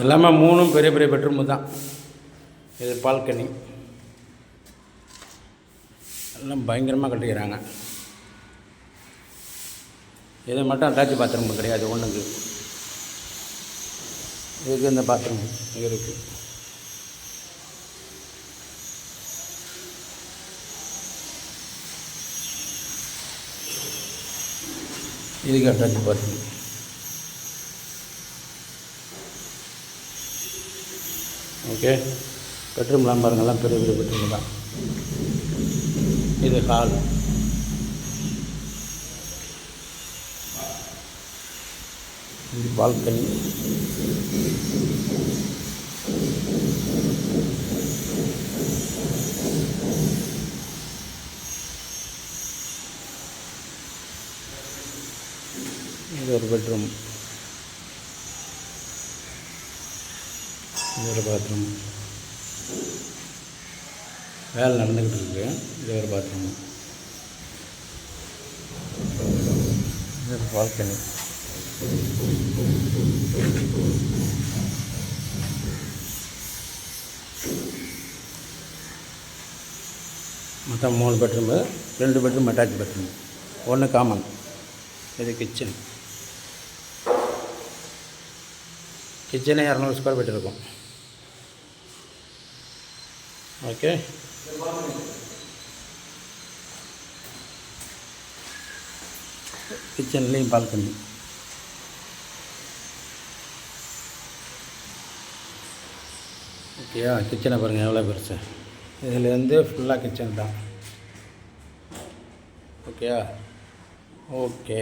எல்லாமே மூணும் பெரிய பெரிய பெட்ரூமு தான். இது பால்கனி. எல்லாம் பயங்கரமாக கட்டிக்கிறாங்க. இது மட்டும் அட்டாச் பாத்ரூம் கிடையாது ஒன்றுக்கு இதுக்கு இந்த பாத்ரூம் இங்கே இருக்குது இதுக்கு அட்டாச் பாத்ரூம் ஓகே பெட்ரூம்லாம் பாருங்கள் பெரிய பெரிய பெட்ரூம் தான். இது ஹால் இது பால்கனி இது ஒரு பெட்ரூம் இது ஒரு பாத்ரூம். வேலை நடந்துக்கிட்டு இருக்கு. இது ஒரு பாத்ரூம். இது ஒரு பால்கனி. மொத்தம் மூணு பெட்ரூமு ரெண்டு பெட்ரூம் அட்டாச் பெட்ரூம். ஒன்று காமன். இது கிச்சன். கிச்சனே இரநூறு ஸ்கொயர் ஃபீட் இருக்கும். ஓகே கிச்சன்லேயும் பால்கனி. ஓகேயா கிச்சனை பாருங்கள் எவ்வளோ பெருசு. இதுலேருந்து ஃபுல்லாக கிச்சன் தான் ஓகேயா? ஓகே.